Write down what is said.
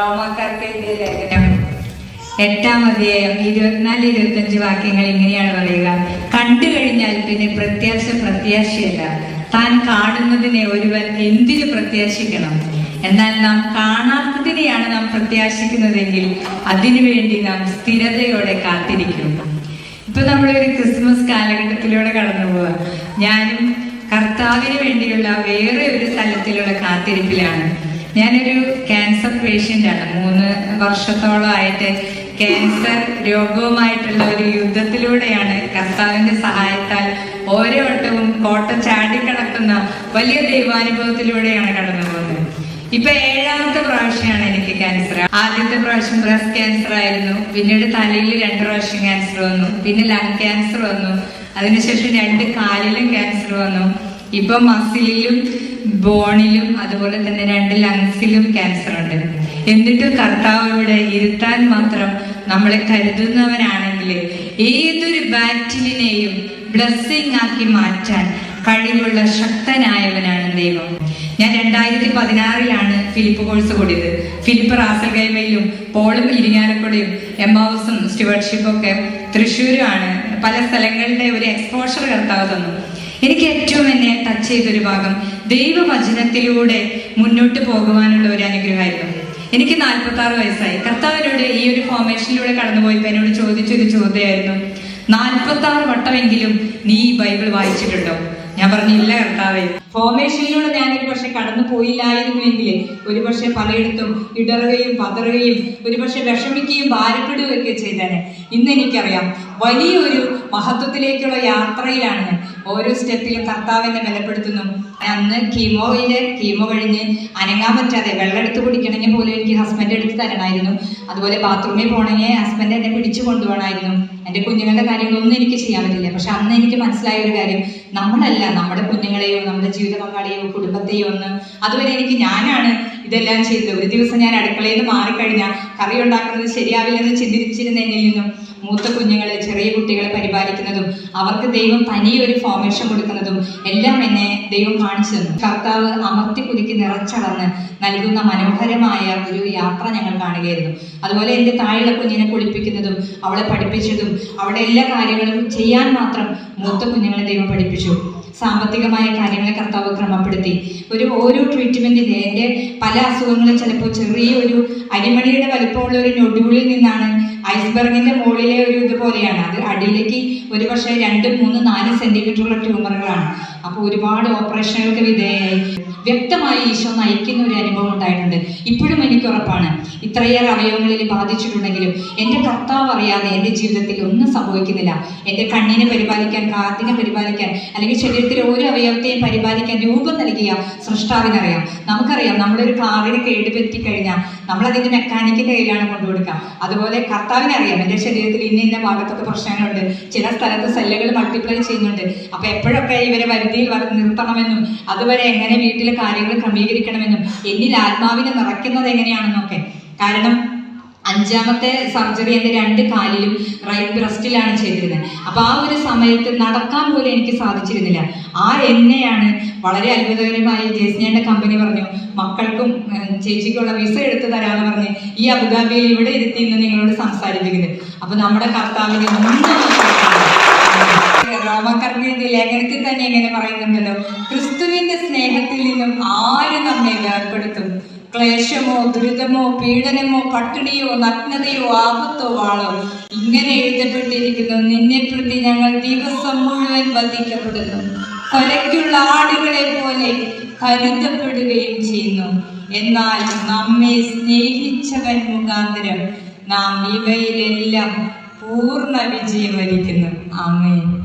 റോമാക്കാർക്ക് എഴുതിയ ലേഖനം. എട്ടാം അധ്യായം ഇരുപത്തിനാല് ഇരുപത്തഞ്ച് വാക്യങ്ങൾ ഇങ്ങനെയാണ് പറയുക. കണ്ടു കഴിഞ്ഞാൽ പിന്നെ പ്രത്യാശ പ്രത്യാശയല്ല. താൻ കാണുന്നതിനെ ഒരുവൻ എന്തിനു പ്രത്യാശിക്കണം? എന്നാൽ നാം കാണാത്തതിനെയാണ് നാം പ്രത്യാശിക്കുന്നതെങ്കിൽ അതിനുവേണ്ടി നാം സ്ഥിരതയോടെ കാത്തിരിക്കും. ഇപ്പൊ നമ്മളൊരു ക്രിസ്മസ് കാലഘട്ടത്തിലൂടെ കടന്നു പോവാ. ഞാനും കർത്താവിന് വേണ്ടിയുള്ള വേറെ ഒരു സ്ഥലത്തിലുള്ള കാത്തിരിപ്പിലാണ്. ഞാനൊരു ക്യാൻസർ പേഷ്യന്റാണ് മൂന്ന് വർഷത്തോളമായിട്ട് ക്യാൻസർ രോഗവുമായിട്ടുള്ള ഒരു യുദ്ധത്തിലൂടെയാണ് കർത്താവിന്റെ സഹായത്താൽ ഓരോ വട്ടവും കോട്ട ചാടിക്കടക്കുന്ന വലിയ ദൈവാനുഭവത്തിലൂടെയാണ് കടന്നു പോകുന്നത്. ഇപ്പൊ ഏഴാമത്തെ പ്രാവശ്യമാണ് എനിക്ക് ക്യാൻസർ ആദ്യത്തെ പ്രാവശ്യം ബ്രസ്റ്റ് ക്യാൻസർ ആയിരുന്നു. പിന്നീട് തലയിൽ രണ്ട് പ്രാവശ്യം ക്യാൻസർ വന്നു. പിന്നെ ലങ് ക്യാൻസർ വന്നു. അതിനുശേഷം രണ്ട് കാലിലും ക്യാൻസർ വന്നു. ഇപ്പൊ മസിലിലും ബോണിലും അതുപോലെ തന്നെ രണ്ട് ലങ്സിലും ക്യാൻസർ ഉണ്ട്. എന്നിട്ട് കർത്താവ് ഇവിടെ ഇരുത്താൻ മാത്രം നമ്മളെ കരുതുന്നവനാണെങ്കിൽ ഏതൊരു ബാറ്റിലിനെയും ബ്ലസ്സിംഗ് ആക്കി മാറ്റാൻ കഴിവുള്ള ശക്തനായവനാണ് ദൈവം. ഞാൻ രണ്ടായിരത്തി പതിനാറിലാണ് ഫിലിപ്പ് കോഴ്സ് കൂടിയത്. ഫിലിപ്പ് റാസൽഗൈമയിലും പോളും ഇരിങ്ങാലക്കുടയും എം ഹൗസും സ്റ്റുവർഷിപ്പും ഒക്കെ തൃശ്ശൂരുമാണ്. പല സ്ഥലങ്ങളുടെ ഒരു എക്സ്പോഷർ കർത്താവ് തന്നു. എനിക്ക് ഏറ്റവും എന്നെ ടച്ച് ചെയ്തൊരു ഭാഗം ദൈവവചനത്തിലൂടെ മുന്നോട്ട് പോകുവാനുള്ള ഒരു അനുഗ്രഹമായിരുന്നു. എനിക്ക് നാൽപ്പത്തി ആറ് വയസ്സായി. കർത്താവിനോട് ഈ ഒരു ഫോർമേഷനിലൂടെ കടന്നുപോയപ്പോൾ എന്നോട് ചോദിച്ചൊരു ചോദ്യമായിരുന്നു. നാൽപ്പത്തി ആറ് വട്ടമെങ്കിലും നീ ഈ ബൈബിൾ വായിച്ചിട്ടുണ്ടോ? ഞാൻ പറഞ്ഞില്ല കർത്താവേ. ഫോർമേഷനിലൂടെ ഞാനൊരു പക്ഷെ കടന്നു പോയില്ലായിരുന്നുവെങ്കിൽ ഒരു പക്ഷെ പലയിടത്തും ഇടറുകയും പതറുകയും ഒരു പക്ഷെ വിഷമിക്കുകയും ഭാരപ്പെടുകയൊക്കെ ചെയ്തേനെ. ഇന്ന് എനിക്കറിയാം വലിയൊരു മഹത്വത്തിലേക്കുള്ള യാത്രയിലാണ് ഞാൻ. ഓരോ സ്റ്റെപ്പിലും കർത്താവ് എന്നെ ബലപ്പെടുത്തുന്നു. അന്ന് കീമോയിൽ കീമോ കഴിഞ്ഞ് അനങ്ങാൻ പറ്റാതെ വെള്ളം എടുത്ത് കുടിക്കണമെങ്കിൽ പോലും എനിക്ക് ഹസ്ബൻഡ് എടുത്ത് തരണമായിരുന്നു. അതുപോലെ ബാത്റൂമിൽ പോകണമെങ്കിൽ ഹസ്ബൻഡ് എന്നെ പിടിച്ചു കൊണ്ടുപോകണമായിരുന്നു എന്റെ കുഞ്ഞുങ്ങളുടെ കാര്യങ്ങളൊന്നും എനിക്ക് ചെയ്യാൻ പറ്റില്ല. പക്ഷെ അന്ന് എനിക്ക് മനസ്സിലായ ഒരു കാര്യം നമ്മളല്ല നമ്മുടെ കുഞ്ഞുങ്ങളെയോ നമ്മുടെ ജീവിത പങ്കാളിയോ കുടുംബത്തെയോ ഒന്ന്. അതുവരെ എനിക്ക് ഞാനാണ് ഇതെല്ലാം ചെയ്തത്. ഒരു ദിവസം ഞാൻ അടുക്കളയിൽ നിന്ന് മാറിക്കഴിഞ്ഞാൽ കറി ഉണ്ടാക്കുന്നത് ശരിയാവില്ലെന്ന് ചിന്തിച്ചിരുന്ന എന്നിൽ നിന്നും മൂത്ത കുഞ്ഞുങ്ങളെ ചെറിയ കുട്ടികളെ പരിപാലിക്കുന്നതും അവർക്ക് ദൈവം തനിയൊരു ഫോർമേഷൻ കൊടുക്കുന്നതും എല്ലാം എന്നെ ദൈവം കാണിച്ചു തന്നു. കർത്താവ് അമർത്തി കുലുക്കി നിറച്ചടന്ന് നൽകുന്ന മനോഹരമായ ഒരു യാത്ര ഞങ്ങൾ കാണുകയായിരുന്നു. അതുപോലെ എന്റെ താഴെ കുഞ്ഞിനെ കുളിപ്പിക്കുന്നതും അവളെ പഠിപ്പിച്ചതും അവളെ എല്ലാ കാര്യങ്ങളും ചെയ്യാൻ മാത്രം മൂത്ത കുഞ്ഞുങ്ങളെ ദൈവം പഠിപ്പിച്ചു. സാമ്പത്തികമായ കാര്യങ്ങളെ കർത്താവ് ക്രമപ്പെടുത്തി. ഒരു ഓരോ ട്രീറ്റ്മെന്റിൽ എന്റെ പല അസുഖങ്ങളും ചിലപ്പോൾ ചെറിയൊരു അരിമണിയുടെ വലുപ്പമുള്ള ഒരു നൊഡ്യൂളിൽ നിന്നാണ് ഐസ്ബർഗിന്റെ മുകളിലെ ഒരു ഇതുപോലെയാണ്. അത് അടിയിലേക്ക് ഒരു പക്ഷേ രണ്ട് മൂന്ന് നാല് സെന്റിമീറ്ററുള്ള ട്യൂമറുകളാണ്. അപ്പോൾ ഒരുപാട് ഓപ്പറേഷനുകൾക്ക് വിധേയമായി വ്യക്തമായി ഈശോ നയിക്കുന്ന ഒരു അനുഭവം ഉണ്ടായിട്ടുണ്ട്. ഇപ്പോഴും എനിക്ക് ഉറപ്പാണ്. ഇത്രയേറെ അവയവങ്ങളിൽ ബാധിച്ചിട്ടുണ്ടെങ്കിലും എന്റെ കർത്താവ് അറിയാതെ എന്റെ ജീവിതത്തിൽ ഒന്നും സംഭവിക്കുന്നില്ല. എന്റെ കണ്ണിനെ പരിപാലിക്കാൻ കാത്തിനെ പരിപാലിക്കാൻ അല്ലെങ്കിൽ ശരീരത്തിലെ ഓരോ അവയവത്തെയും പരിപാലിക്കാൻ രൂപം നൽകിയ സൃഷ്ടാവിനറിയാം. നമുക്കറിയാം നമ്മളൊരു കാറിന് കേടുപറ്റി കഴിഞ്ഞാൽ നമ്മൾ മെക്കാനിക്കിന്റെ കയ്യിലാണ് കൊണ്ടുകൊടുക്കുക. അതുപോലെ കർത്താവിനറിയാം എന്റെ ശരീരത്തിൽ ഇന്ന ഇന്ന ഭാഗത്തൊക്കെ പ്രശ്നങ്ങളുണ്ട്. ചില സ്ഥലത്ത് സെല്ലുകൾ മൾട്ടിപ്ലൈ ചെയ്യുന്നുണ്ട്. അപ്പൊ എപ്പോഴൊക്കെ ഇവരെ വരുതിയിൽ വര- നിർത്തണമെന്നും അതുവരെ എങ്ങനെ വീട്ടിലെ കാര്യങ്ങൾ ക്രമീകരിക്കണമെന്നും എന്നിൽ ആത്മാവിനെ നിറയ്ക്കുന്നത് എങ്ങനെയാണെന്നൊക്കെ. കാരണം അഞ്ചാമത്തെ സർജറി എന്റെ രണ്ട് കാലിലും റൈറ്റ് ബ്രസ്റ്റിലാണ് ചെയ്തിരുന്നത്. അപ്പൊ ആ ഒരു സമയത്ത് നടക്കാൻ പോലും എനിക്ക് സാധിച്ചിരുന്നില്ല. ആ എന്നെയാണ് വളരെ അത്ഭുതകരമായി ജേസ്നിയുടെ കമ്പനി പറഞ്ഞു മക്കൾക്കും ചേച്ചിക്കുള്ള വിസ എടുത്തു തരാമെന്ന് പറഞ്ഞ് ഈ അബുദാബിയിൽ ഇവിടെ ഇരുത്തി ഇന്ന് നിങ്ങളോട് സംസാരിപ്പിക്കുന്നത് അപ്പൊ നമ്മുടെ കർത്താവിന് റോമക്കർമ്മിന്റെ ലേഖനത്തിൽ തന്നെ ഇങ്ങനെ പറയുന്നുണ്ടല്ലോ ക്രിസ്തുവിന്റെ സ്നേഹത്തിൽ നിന്നും ആര് നമ്മെ വേർപ്പെടുത്തും? ക്ലേശമോ ദുരിതമോ പീഡനമോ പട്ടിണിയോ നഗ്നതയോ ആപത്തോ വാളോ ഇങ്ങനെ എഴുതപ്പെട്ടിരിക്കുന്നു. നിന്നെ പ്രതി ഞങ്ങൾ ദിവസം മുഴുവൻ വധിക്കപ്പെടുന്നു. കൊലയ്ക്കുള്ള ആടുകളെ പോലെ കരുതപ്പെടുകയും ചെയ്യുന്നു. എന്നാൽ നമ്മെ സ്നേഹിച്ചവൻ മുഖാന്തരം നാം ഇവയിലെല്ലാം പൂർണ വിജയം വരിക്കുന്നു. ആമേൻ.